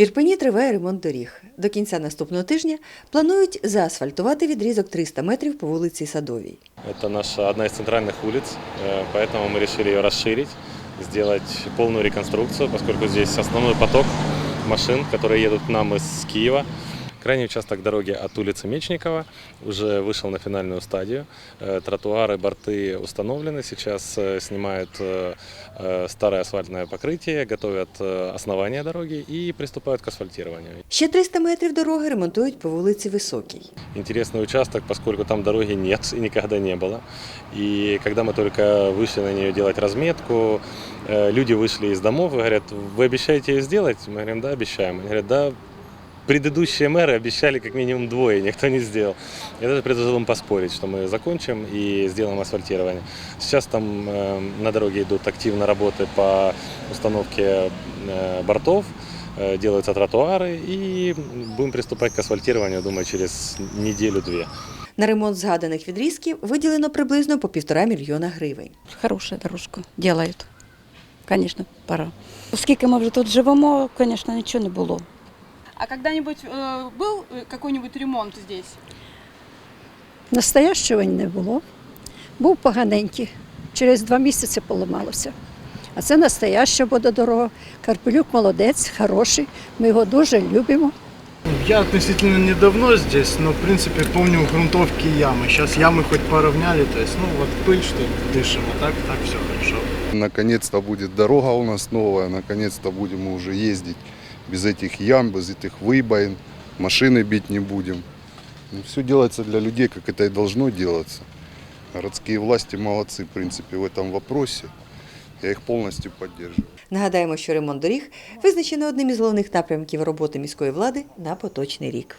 В Ірпені триває ремонт доріг. До кінця наступного тижня планують заасфальтувати відрізок 300 метрів по вулиці Садовій. Это наша одна из центральных улиц, э, поэтому мы решили ее расширить, сделать полную реконструкцию, поскольку здесь основной поток машин, которые едут к нам из Киева. Крайний участок дороги от улицы Мечникова уже вышел на финальную стадию. Э, Тротуары, борты установлены. Сейчас э, снимают э, э, старое асфальтное покрытие, готовят э, основание дороги и приступают к асфальтированию. Ще 300 метрів дороги ремонтують по вулиці Високій. интересный участок, поскольку там дороги нет и никогда не было. И когда мы только вышли на нее делать разметку, э, люди вышли из домов и говорят, вы обещаете ее сделать? Мы говорим, да, обещаем. Они говорят, да, предыдущие мэры обещали как минимум двое, никто не сделал. Я даже предложил им поспорить, что мы закончим и сделаем асфальтирование. Сейчас там э, на дороге идут активно работы по установке э, бортов, э, делаются тротуары и будем приступать к асфальтированию, думаю, через неделю-две. На ремонт згаданих відрізків виділено приблизно по півтора мільйона гривень. Хорошую дорожку делают. Конечно, пора. Оскільки ми вже тут живемо, звісно, нічого не було. А когда-нибудь э, был э, какой-нибудь ремонт здесь? Настоящого не було. Був поганенький. Через два місяці поламалося. А це настояща вододорога. Карпелюк молодець, хороший. Ми його дуже любимо. Я относительно недавно здесь, но в принципе помню грунтовки и ямы. Сейчас ямы хоть поровняли, то есть, ну вот пыль, что дышим, а так, так все хорошо. Наконец-то будет дорога у нас новая, наконец-то будем мы уже ездить без этих ям, без этих выбоин, машины бить не будем. все делается для людей, как это и должно делаться. Городские власти молодцы, в принципе, в этом вопросе. Я их полностью поддерживаю. Нагадаємо, що ремонт доріг визначено одним із головних напрямків роботи міської влади на поточний рік.